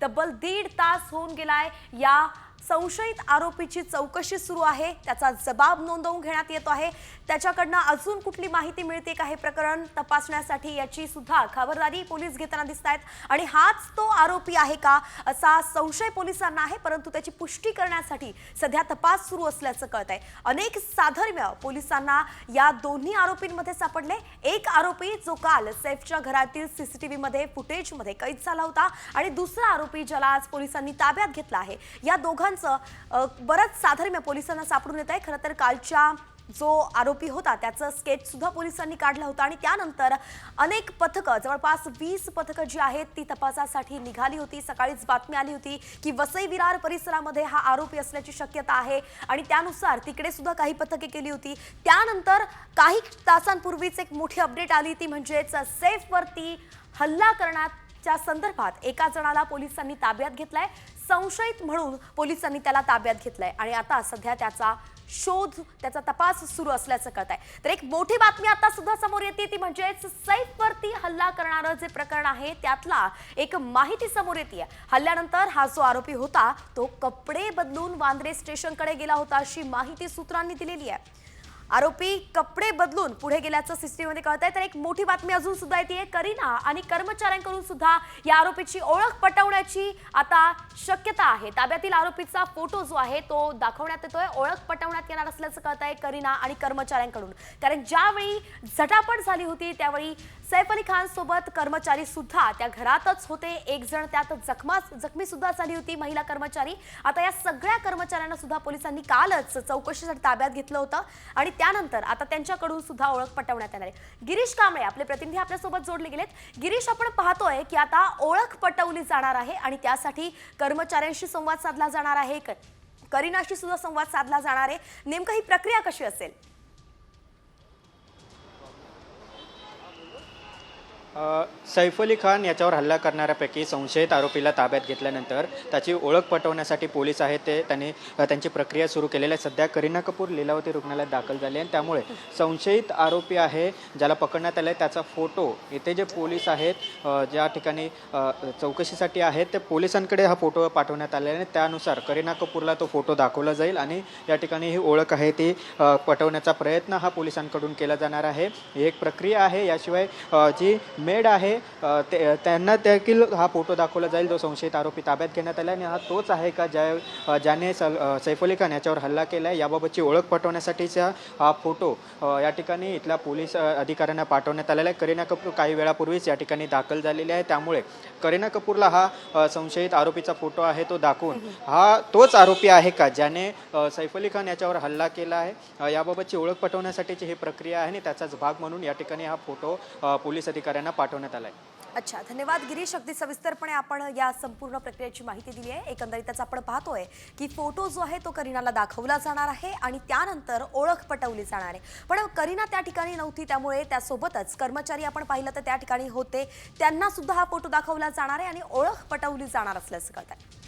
तब्बल दीड तास होऊन गेलाय या संशयित आरोपीची चौकशी सुरू आहे. त्याचा जबाब नोंदवून घेण्यात येतो आहे. त्याच्याकडनं अजून कुठली माहिती मिळते का हे प्रकरण तपासण्यासाठी याची सुद्धा खबरदारी पोलीस घेताना दिसत आहेत आणि हाच तो आरोपी आहे का असा संशय पोलिसांना आहे परंतु त्याची पुष्टी करण्यासाठी सध्या तपास सुरू असल्याचं कळत आहे अनेक साधर्म्य पोलिसांना या दोन्ही आरोपींमध्ये सापडले. एक आरोपी जो काल सेफच्या घरातील सीसीटीव्ही मध्ये फुटेजमध्ये कैद झाला होता. आणि दुसरा आरोपी ज्याला आज पोलिसांनी ताब्यात घेतला आहे. या दोघांचं बरंच साधर्म्य पोलिसांना सापडून येत आहे. खरं तर कालच्या जो आरोपी होता त्याचं स्केच सुद्धा पोलिसांनी काढला होता आणि त्यानंतर अनेक पथकं जवळपास वीस पथकं जी आहेत ती तपासासाठी निघाली होती. सकाळीच बातमी आली होती की वसई विरार परिसरामध्ये हा आरोपी असल्याची शक्यता आहे आणि त्यानुसार तिकडे सुद्धा काही पथके केली होती. त्यानंतर काही तासांपूर्वीच एक मोठी अपडेट आली ती म्हणजेच सेफवरती हल्ला करण्यात च्या संदर्भात एका जणाला पोलिसांनी ताब्यात घेतलाय. संशयित म्हणून पोलिसांनी त्याला ताब्यात घेतलंय. आणि आता सध्या त्याचा शोध त्याचा तपास सुरू असल्याचं कळत आहे तर एक मोठी बातमी आता सुद्धा समोर येते. ती म्हणजेच सैफवरती हल्ला करणारं जे प्रकरण आहे त्यातला एक माहिती समोर येते हल्ल्यानंतर हा जो आरोपी होता तो कपडे बदलून वांद्रे स्टेशनकडे गेला होता अशी माहिती सूत्रांनी दिलेली आहे. आरोपी कपडे बदलून पुढे गेल्याचं सीसीटीव्हीमध्ये कळत आहे. तर एक मोठी बातमी अजून सुद्धा येते. करीना आणि कर्मचाऱ्यांकडून सुद्धा या आरोपीची ओळख पटवण्याची आता शक्यता आहे. ताब्यातील आरोपीचा फोटो जो आहे तो दाखवण्यात येतोय. ओळख पटवण्यात येणार असल्याचं कळत आहे करीना आणि कर्मचाऱ्यांकडून. कारण ज्यावेळी झटापट झाली होती त्यावेळी सैफ अली खान सोबत कर्मचारी सुद्धा त्या घरातच होते. एक जण त्यात जखमा जखमी सुद्धा झाली होती महिला कर्मचारी. आता या सगळ्या कर्मचाऱ्यांना सुद्धा पोलिसांनी कालच चौकशीसाठी ताब्यात घेतलं होतं. आणि त्यानंतर आता त्यांच्याकडून सुद्धा ओळख पटवण्यात येणार आहे. गिरीश कांबळे आपले प्रतिनिधी आपल्यासोबत जोडले गेलेत. गिरीश आपण पाहतोय की आता ओळख पटवली जाणार आहे आणि त्यासाठी कर्मचाऱ्यांशी संवाद साधला जाणार आहे. करिनाशी करीनाशी सुद्धा संवाद साधला जाणार आहे. नेमकं ही प्रक्रिया कशी असेल? सैफ अली खान याच्यावर हल्ला करणाऱ्यापैकी संशयित आरोपीला ताब्यात घेतल्यानंतर त्याची ओळख पटवण्यासाठी पोलीस आहेत ते त्यांनी त्यांची प्रक्रिया सुरू केलेली आहे. सध्या करीना कपूर लीलावती रुग्णालयात दाखल झाली आणि त्यामुळे संशयित आरोपी आहे ज्याला पकडण्यात आलं आहे त्याचा फोटो इथे जे पोलीस आहेत ज्या ठिकाणी चौकशीसाठी आहेत ते पोलिसांकडे हा फोटो पाठवण्यात आलेला आहे आणि त्यानुसार करीना कपूरला तो फोटो दाखवला जाईल आणि या ठिकाणी ही ओळख आहे ती पटवण्याचा प्रयत्न हा पोलिसांकडून केला जाणार आहे. ही एक प्रक्रिया आहे. याशिवाय जी मेड आहे. ते त्यांना देखील हा फोटो दाखवला जाईल जो संशयित आरोपी ताब्यात घेण्यात आला आणि हा तोच आहे का ज्या ज्याने सल सैफुली सैफ अली खान याच्यावर हल्ला केला आहे याबाबतची ओळख पटवण्यासाठीचा हा फोटो या ठिकाणी इथल्या पोलीस अधिकाऱ्यांना पाठवण्यात आलेला आहे. करीना कपूर काही वेळापूर्वीच या ठिकाणी दाखल झालेली आहे. त्यामुळे करीना कपूरला हा संशयित आरोपीचा फोटो आहे तो दाखवून हा तोच आरोपी आहे का ज्याने सैफ अली खान याच्यावर हल्ला केला आहे? याबाबतची ओळख पटवण्यासाठीची ही प्रक्रिया आहे आणि त्याचाच भाग म्हणून या ठिकाणी हा फोटो पोलीस अधिकाऱ्यांना पाठवण्यात आला आहे अच्छा धन्यवाद. गिरीश अगदी सविस्तरपणे आपण या संपूर्ण प्रक्रियेची माहिती दिली आहे. एकंदरीतच आपण पाहतोय की फोटो जो आहे तो करीनाला दाखवला जाणार आहे आणि त्यानंतर ओळख पटवली जाणार आहे. पण करीना त्या ठिकाणी नव्हती त्यामुळे त्यासोबतच कर्मचारी आपण पाहिलं तर त्या ठिकाणी होते. त्यांना सुद्धा हा फोटो दाखवला जाणार आहे आणि ओळख पटवली जाणार असल्याचं कळत आहे